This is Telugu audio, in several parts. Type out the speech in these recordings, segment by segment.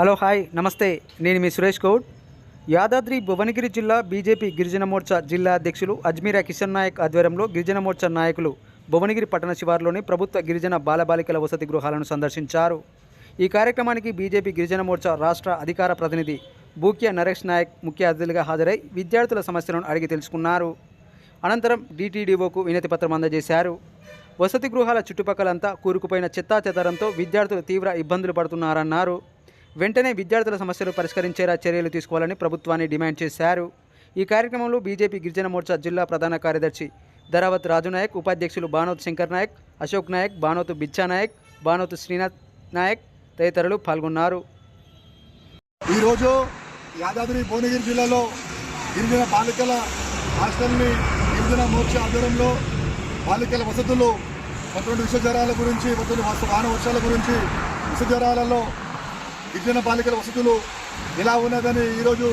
హలో హాయ్ నమస్తే. నేను మీ సురేష్ గౌడ్. యాదాద్రి భువనగిరి జిల్లా బీజేపీ గిరిజన మోర్చా జిల్లా అధ్యక్షులు అజ్మీరా కిషన్ నాయక్ ఆధ్వర్యంలో గిరిజన మోర్చా నాయకులు భువనగిరి పట్టణ శివారులోని ప్రభుత్వ గిరిజన బాలబాలికల వసతి గృహాలను సందర్శించారు. ఈ కార్యక్రమానికి బీజేపీ గిరిజన మోర్చా రాష్ట్ర అధికార ప్రతినిధి బూక్య నరేష్ నాయక్ ముఖ్య అతిథులుగా హాజరై విద్యార్థుల సమస్యలను అడిగి తెలుసుకున్నారు. అనంతరం డీటీడీఓకు వినతి పత్రం అందజేశారు. వసతి గృహాల చుట్టుపక్కలంతా కూరుకుపోయిన చిత్తాచెదారంతో విద్యార్థులు తీవ్ర ఇబ్బందులు పడుతున్నారన్నారు. వెంటనే విద్యార్థుల సమస్యలు పరిష్కరించేలా చర్యలు తీసుకోవాలని ప్రభుత్వాన్ని డిమాండ్ చేశారు. ఈ కార్యక్రమంలో బీజేపీ గిరిజన మోర్చా జిల్లా ప్రధాన కార్యదర్శి ధరావత్ రాజు నాయక్ ఉపాధ్యక్షులు బానోత్ శంకర్ నాయక్ అశోక్ నాయక్ బానోతు బిచ్చా నాయక్ బానోతు శ్రీనాథ్ నాయక్ తదితరులు పాల్గొన్నారు. ఈరోజు యాదాద్రి భువనగిరి జిల్లాలో గిరిజన బాలికల హాస్టల్ని గిరిజన మోర్చా ఆధ్వర్యంలో బాలికల వసతులు కొంతమంది విష జ్వరాల గురించి కొంతమంది వాన వర్షాల గురించి విష జ్వరాలలో గిరిజన బాలికల వసతులు ఎలా ఉన్నదని ఈరోజు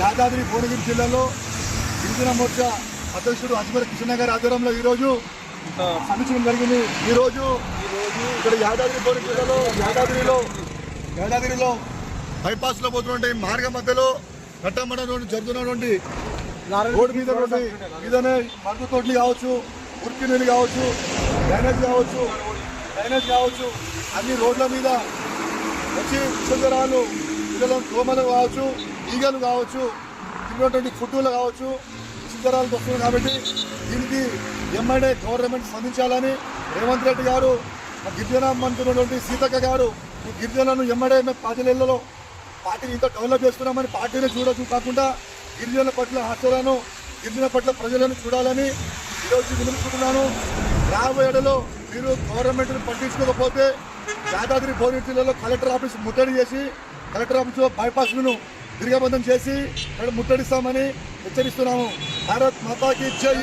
యాదాద్రి భువనగిరి జిల్లాలో గిరిజన మోర్చా అధ్యక్షుడు అజ్మర్ కృష్ణ గారి ఆధ్వర్యంలో ఈరోజు సమీక్షించడం జరిగింది. ఈరోజు ఇక్కడ యాదాద్రి భువనగిరి జిల్లాలో యాదాద్రిలో యాదాద్రిలో బైపాస్లో పోతున్నటువంటి మార్గ మధ్యలో కట్టమన్నటువంటి జరుగుతున్నటువంటి రోడ్డు మీద మీదనే మందు తోటలు కావచ్చు ఉరికి నీళ్ళు కావచ్చు డ్రైనేజ్ కావచ్చు డ్రైనేజ్ కావచ్చు అన్ని రోడ్ల మీద వచ్చి విషజరాలు పిల్లలు దోమలు కావచ్చు ఈగలు కావచ్చు తిన్నటువంటి ఫుడ్లు కావచ్చు విషజరాలు వస్తున్నాయి కాబట్టి దీనికి ఎంఐడే గవర్నమెంట్ స్పందించాలని రేవంత్ రెడ్డి గారు మా గిరిజన మంత్రులటువంటి సీతక్క గారు ఈ గిరిజనులను ఎమ్మెడే మేము పార్టీలలో పార్టీని ఇంత డెవలప్ చేస్తున్నామని పార్టీని చూడొచ్చు కాకుండా గిరిజనుల పట్ల హత్యలను గిరిజన పట్ల ప్రజలను చూడాలని ఈరోజు వినిపించుకుంటున్నాను రాబోయేడలో మీరు గవర్నమెంట్ని పట్టించుకోకపోతే యాదాద్రి భువనగిరి జిల్లాలో కలెక్టర్ ఆఫీస్ ముట్టడి చేసి కలెక్టర్ ఆఫీస్లో బైపాస్లను తిరగబంధం చేసి ఇక్కడ ముట్టడిస్తామని హెచ్చరిస్తున్నాము. భారత్ మాతాకి జై.